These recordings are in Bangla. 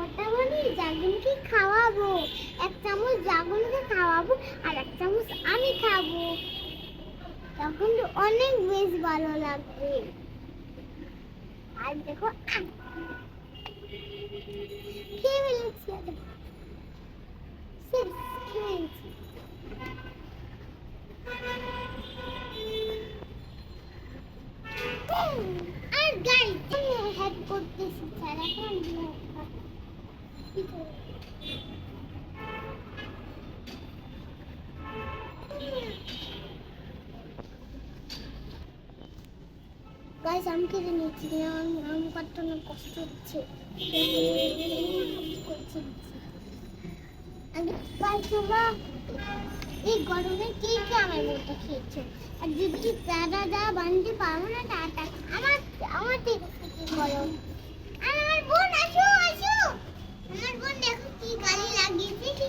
কটা মানে ড্রাগনকে খাওয়াবো। এক চামচ ড্রাগনকে খাওয়াবো আর এক চামচ আমি খাব। তখন তো অনেক বেশ ভালো লাগবে। আর দেখো খেয়ে ফেলেছি আর গাড়ি হেড করতেছি স্যার এখন? গাইস আমি কেটে নিচ্ছি আমি কাটতে অনেক কষ্ট হচ্ছে এই গরমে কে কে আমার বউটা খেয়েছো আর যদি দাদা দা বানতে পারব না টাটা আমার আমার থেকে কি গরম আর আমার বোন আসো আসো আমার বোন দেখো কি গালি লাগিয়েছে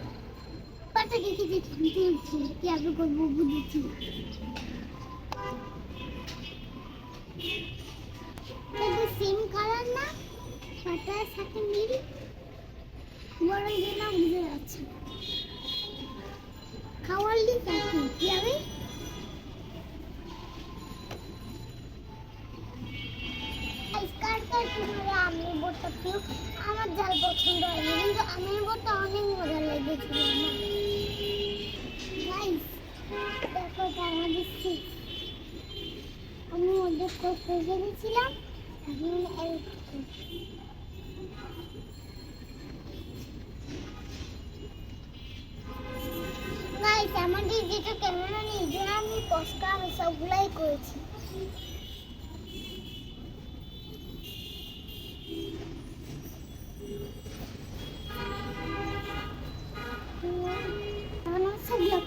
দেখে যে তুলছি, কি আগে করব বুঝেছি। সেম কালার না পাতার সাথে মিল বড় না বুঝে যাচ্ছে খাওয়ার লিখ কি তোমার আমের ঝাল পছন্দ হয়নি, কিন্তু আমের বোটটা অনেক মজা লেগেছিল আমার। দেখো এটা আমাদের আমি ওদের করতে গেছিলাম আমাদের যেটা ক্যামেরা আমি কষ্ট আমি সবগুলাই করেছি।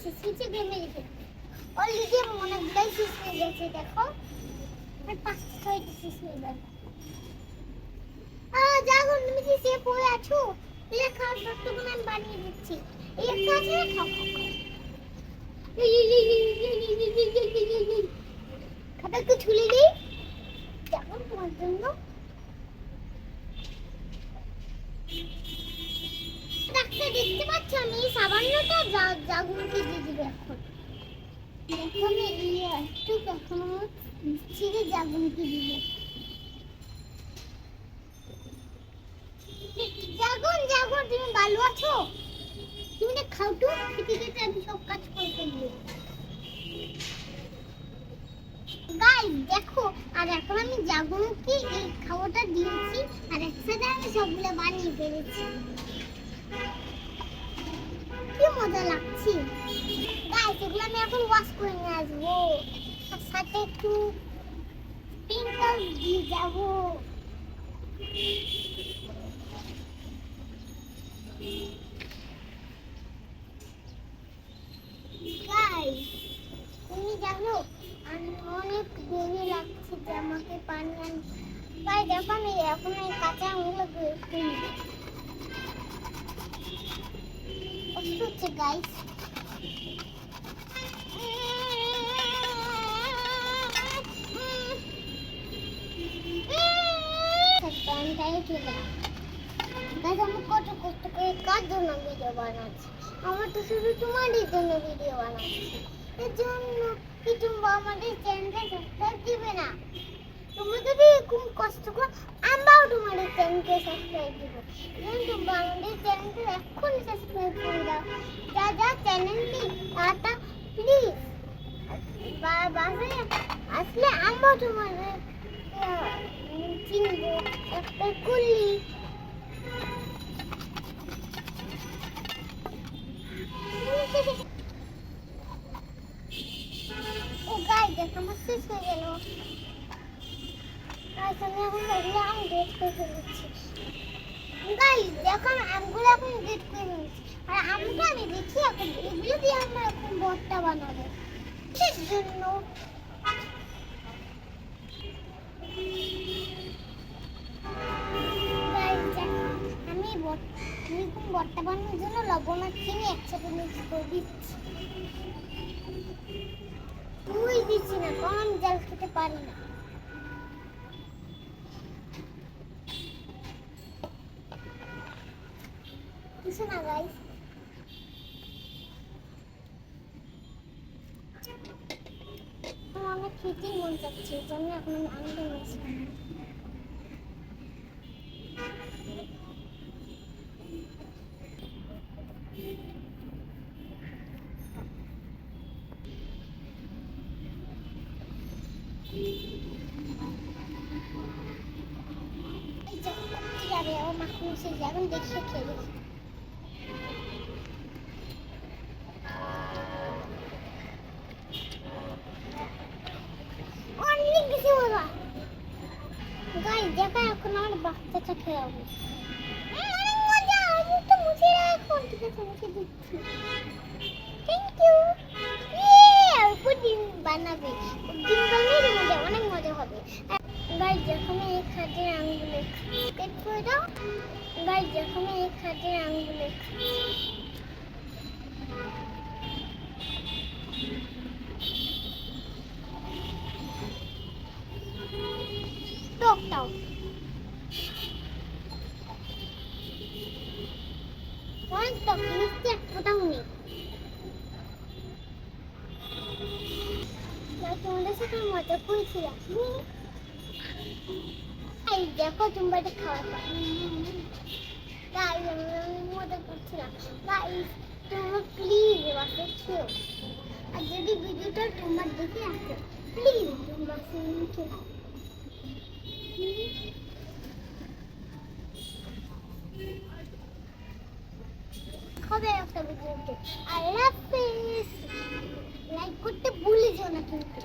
শিশিতে গেমে রেখে অলরেডি আমার অনেকগুলাই হয়ে গেছে, দেখো। আমার পাঁচ ছয়টা হয়ে গেল আহ, জাগো, তুমি কি সে পড়ে আছো? এটা খাওয়ার সত্যগুলো আমি বানিয়ে দিচ্ছি। এই না খাও খাতাকে ছুলে দিই। যেমন তোমার জন্য। দেখতে পাচ্ছ আমি এই জাগুনকে দিয়ে দিবে এখন। এখন একটু কখনো ছিঁড়ে জাগুনকে দিবে। জাগুন জাগুন, তুমি ভালো আছো? তুমি না খাও খেতে খেতে আমি সব কাজ করে ফেলব। গাইস দেখো, আর এখন আমি জাগরণকে এই খাবারটা দিয়েছি, আর একসাথে আমি সবগুলো বানিয়ে ফেলেছি। মজা লাগছে। গাইস এগুলো আমি এখন ওয়াশ করে নিয়ে আসব। আর সাথে একটু স্প্রিঙ্কল দিয়ে যাব। তুমি জানো অনেক দেরি লাগছে আমাকে পানি আনতে তাই দেখো আমি এখন এই কাঁচা আঙুলো কষ্ট হচ্ছে গাইস আমি কত কষ্ট জন্য ভিডিও বানাচ্ছি? আমার তো শুধু তোমারই জন্য ভিডিও বানাচ্ছি। এর জন্য কি তোমরা আমাদের চ্যানেলটা সাবস্ক্রাইব দিবে না তোমরা যদি এরকম কষ্ট করো আমরাও তোমাদের চ্যানেলকে সাবস্ক্রাইব দিব এবং তোমরা আমাদের চ্যানেলকে এক্ষুনি সাবস্ক্রাইব করে দাও যা যা চ্যানেলটি তাটা প্লিজ বাসায় আসলে আমরাও তোমাদের গাইস আমি এখন এগুলো আমি ডেট ফেলেছি। গাইস দেখো, আমি আমগুলো এখন ডেট করে আর আমটা আমি দেখি, এখন এগুলো দিয়ে আমরা এখন বটটা বানাবো। কিসের জন্য? আমি বানানোর জন্য লবণ আর চিনি একসাথে মিক্স করে দিচ্ছি। তুই দিচ্ছি না আমি জল খেতে পারি না। কিছু না গাইস খেতেই মন চাচ্ছে এই জন্য এখন আমি আনতে নিয়েছি এখন দেখিয়ে খেয়ে দেখা এখন অল্প ডিম বানাবে। ডিম মজা, অনেক মজা হবে। গাই যখন এই খাটের আঙুলে পেট করে দাও। গাই যখন টকটাও অনেক টক মিষ্টি এক ফোটাও নেই তোমাদের সাথে মজা করেছিলাম এই দেখো তোমরা এটা খাওয়া তাই আমি মজা করছিলাম তাই তোমরা প্লিজ বাসে খেও আর যদি ভিডিওটা তোমার দেখে আসে প্লিজ তোমরা খেও হবে একটা ভিডিওতে আল্লাহ হাফেজ লাইক করতে ভুলে যেও না কিন্তু